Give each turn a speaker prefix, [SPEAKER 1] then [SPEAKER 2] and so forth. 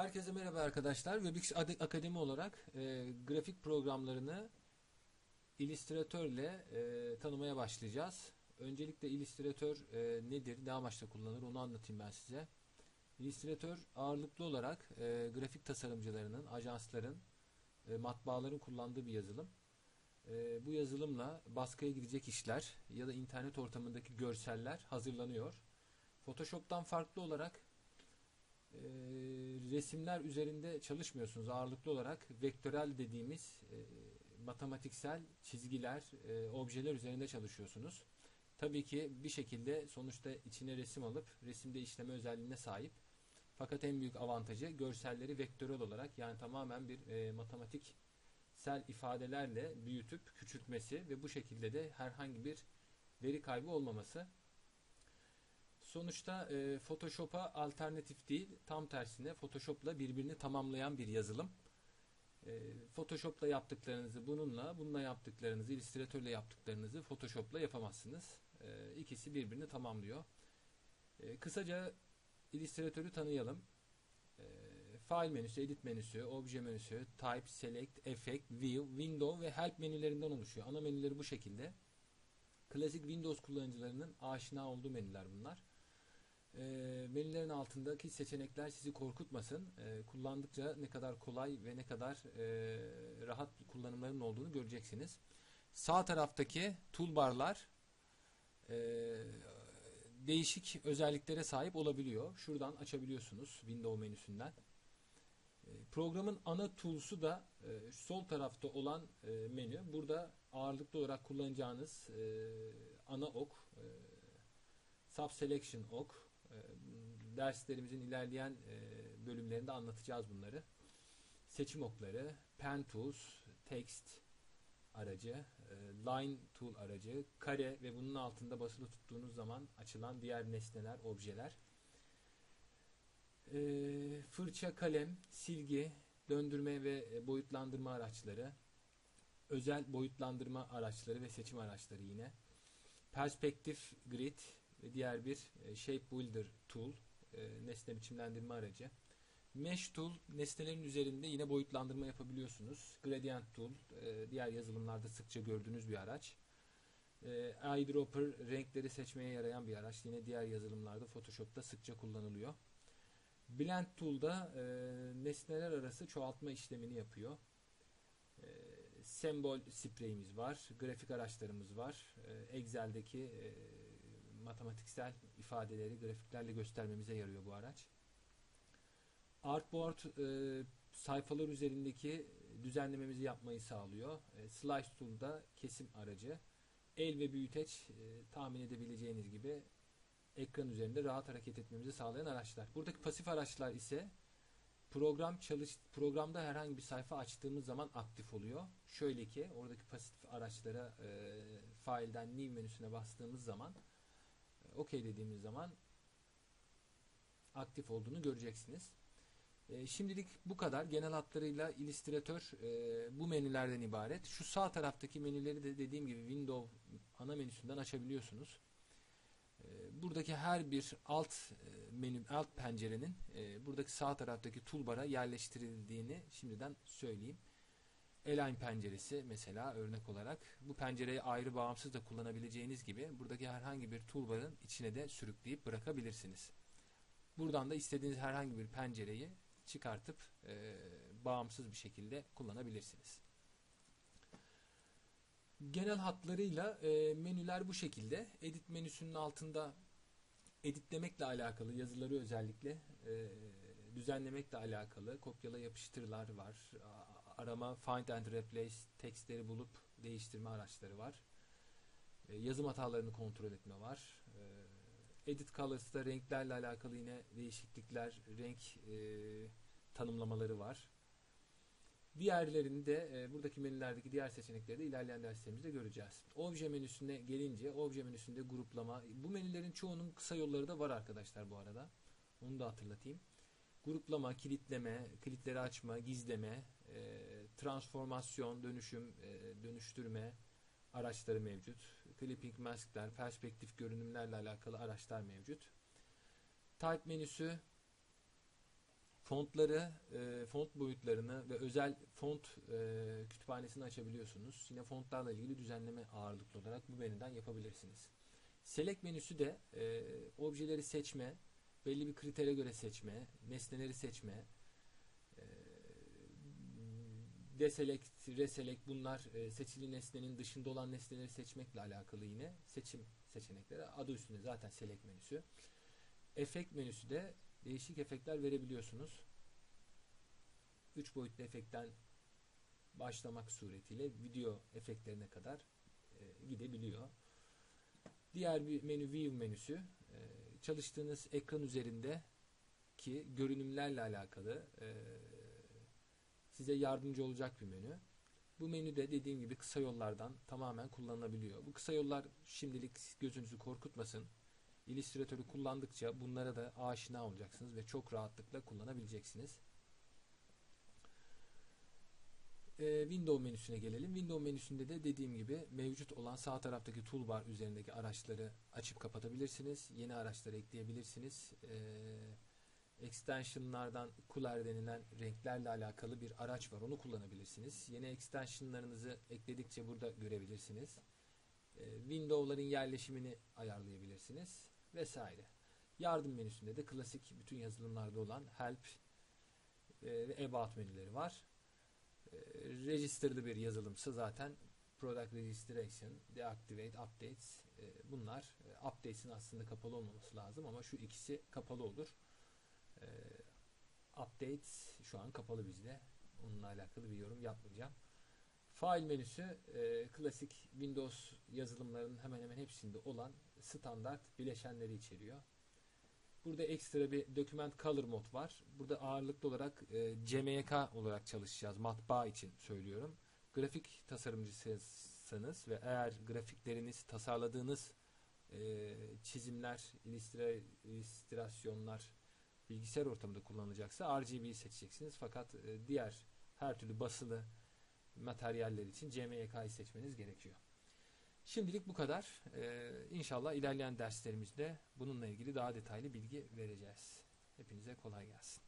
[SPEAKER 1] Herkese merhaba arkadaşlar. Webix Ad- Akademi olarak e, grafik programlarını Illustrator ile e, tanımaya başlayacağız. Öncelikle Illustrator e, nedir, ne amaçla kullanılır onu anlatayım ben size. Illustrator ağırlıklı olarak e, grafik tasarımcılarının, ajansların, e, matbaaların kullandığı bir yazılım. E, bu yazılımla baskıya gidecek işler ya da internet ortamındaki görseller hazırlanıyor. Photoshop'tan farklı olarak e, resimler üzerinde çalışmıyorsunuz. Ağırlıklı olarak vektörel dediğimiz e, matematiksel çizgiler, e, objeler üzerinde çalışıyorsunuz. Tabii ki bir şekilde sonuçta içine resim alıp resimde işleme özelliğine sahip. Fakat en büyük avantajı görselleri vektörel olarak yani tamamen bir e, matematiksel ifadelerle büyütüp küçültmesi ve bu şekilde de herhangi bir veri kaybı olmaması. Sonuçta e, Photoshop'a alternatif değil, tam tersine Photoshop'la birbirini tamamlayan bir yazılım. E, Photoshop'la yaptıklarınızı bununla, bununla yaptıklarınızı, Illustrator'la yaptıklarınızı Photoshop'la yapamazsınız. E, ikisi birbirini tamamlıyor. E, kısaca Illustrator'u tanıyalım. E, File menüsü, Edit menüsü, Obje menüsü, Type, Select, Effect, View, Window ve Help menülerinden oluşuyor. Ana menüleri bu şekilde. Klasik Windows kullanıcılarının aşina olduğu menüler bunlar. E, menülerin altındaki seçenekler sizi korkutmasın. E, kullandıkça ne kadar kolay ve ne kadar e, rahat kullanımların olduğunu göreceksiniz. Sağ taraftaki toolbarlar e, değişik özelliklere sahip olabiliyor. Şuradan açabiliyorsunuz Windows menüsünden. Programın ana tools'u da sol tarafta olan menü. Burada ağırlıklı olarak kullanacağınız ana ok, e, subselection ok, derslerimizin ilerleyen e, bölümlerinde anlatacağız bunları. Seçim okları, pen tools, text aracı, e, line tool aracı, kare ve bunun altında basılı tuttuğunuz zaman açılan diğer nesneler, objeler. E, fırça, kalem, silgi, döndürme ve boyutlandırma araçları, özel boyutlandırma araçları ve seçim araçları yine. Perspektif grid ve diğer bir e, Shape Builder Tool, e, nesne biçimlendirme aracı. Mesh Tool, nesnelerin üzerinde yine boyutlandırma yapabiliyorsunuz. Gradient Tool, e, diğer yazılımlarda sıkça gördüğünüz bir araç. Eyedropper, renkleri seçmeye yarayan bir araç. Yine diğer yazılımlarda Photoshop'ta sıkça kullanılıyor. Blend Tool'da nesneler arası çoğaltma işlemini yapıyor. Sembol spreyimiz var, grafik araçlarımız var. Excel'deki matematiksel ifadeleri grafiklerle göstermemize yarıyor bu araç. Artboard e, sayfalar üzerindeki düzenlememizi yapmayı sağlıyor. E, Slice Tool'da kesim aracı. El ve büyüteç e, tahmin edebileceğiniz gibi ekran üzerinde rahat hareket etmemizi sağlayan araçlar. Buradaki pasif araçlar ise program çalış programda herhangi bir sayfa açtığımız zaman aktif oluyor. Şöyle ki oradaki pasif araçlara e, failden new menüsüne bastığımız zaman OK dediğimiz zaman aktif olduğunu göreceksiniz. E, şimdilik bu kadar. Genel hatlarıyla Illustrator e, bu menülerden ibaret. Şu sağ taraftaki menüleri de dediğim gibi Windows ana menüsünden açabiliyorsunuz. E, buradaki her bir alt e, menü, alt pencerenin e, buradaki sağ taraftaki toolbar'a yerleştirildiğini şimdiden söyleyeyim. Align penceresi mesela örnek olarak bu pencereyi ayrı bağımsız da kullanabileceğiniz gibi buradaki herhangi bir toolbar'ın içine de sürükleyip bırakabilirsiniz. Buradan da istediğiniz herhangi bir pencereyi çıkartıp e, bağımsız bir şekilde kullanabilirsiniz. Genel hatlarıyla e, menüler bu şekilde. Edit menüsünün altında editlemekle alakalı yazıları özellikle e, düzenlemekle alakalı kopyala yapıştırlar var arama, find and replace tekstleri bulup değiştirme araçları var. E, yazım hatalarını kontrol etme var. E, edit Colors'ta renklerle alakalı yine değişiklikler, renk e, tanımlamaları var. Diğerlerini de e, buradaki menülerdeki diğer seçenekleri de ilerleyen derslerimizde göreceğiz. Obje menüsüne gelince obje menüsünde gruplama. Bu menülerin çoğunun kısa yolları da var arkadaşlar bu arada. Onu da hatırlatayım. Gruplama, kilitleme, kilitleri açma, gizleme, e, transformasyon, dönüşüm, e, dönüştürme araçları mevcut. Clipping maskler, perspektif görünümlerle alakalı araçlar mevcut. Type menüsü Fontları, e, font boyutlarını ve özel font e, kütüphanesini açabiliyorsunuz. Yine fontlarla ilgili düzenleme ağırlıklı olarak bu menüden yapabilirsiniz. Select menüsü de e, objeleri seçme, belli bir kritere göre seçme, nesneleri seçme, e, deselect, reselect bunlar e, seçili nesnenin dışında olan nesneleri seçmekle alakalı yine seçim seçenekleri. Adı üstünde zaten select menüsü. Efekt menüsü de değişik efektler verebiliyorsunuz. 3 boyutlu efektten başlamak suretiyle video efektlerine kadar e, gidebiliyor. Diğer bir menü View menüsü. E, çalıştığınız ekran üzerinde ki görünümlerle alakalı e, size yardımcı olacak bir menü. Bu menüde dediğim gibi kısa yollardan tamamen kullanılabiliyor. Bu kısa yollar şimdilik gözünüzü korkutmasın. Illustrator'u kullandıkça bunlara da aşina olacaksınız ve çok rahatlıkla kullanabileceksiniz. Ee, Windows menüsüne gelelim. Windows menüsünde de dediğim gibi mevcut olan sağ taraftaki toolbar üzerindeki araçları açıp kapatabilirsiniz. Yeni araçları ekleyebilirsiniz. Ee, extensionlardan Cooler denilen renklerle alakalı bir araç var. Onu kullanabilirsiniz. Yeni extensionlarınızı ekledikçe burada görebilirsiniz. Ee, Windows'ların yerleşimini ayarlayabilirsiniz vesaire. Yardım menüsünde de klasik bütün yazılımlarda olan Help e, ve About menüleri var. E, register'lı bir yazılımsa zaten Product Registration, Deactivate, Updates e, bunlar. Updates'in aslında kapalı olmaması lazım ama şu ikisi kapalı olur. Updates şu an kapalı bizde. Onunla alakalı bir yorum yapmayacağım. File menüsü e, klasik Windows yazılımlarının hemen hemen hepsinde olan standart bileşenleri içeriyor. Burada ekstra bir Document Color mod var. Burada ağırlıklı olarak e, CMYK olarak çalışacağız. Matbaa için söylüyorum. Grafik tasarımcısınız ve eğer grafikleriniz tasarladığınız e, çizimler, ilistra, illüstrasyonlar bilgisayar ortamında kullanılacaksa RGB'yi seçeceksiniz. Fakat e, diğer her türlü basılı materyaller için CMYK'yı seçmeniz gerekiyor. Şimdilik bu kadar. Ee, inşallah ilerleyen derslerimizde bununla ilgili daha detaylı bilgi vereceğiz. Hepinize kolay gelsin.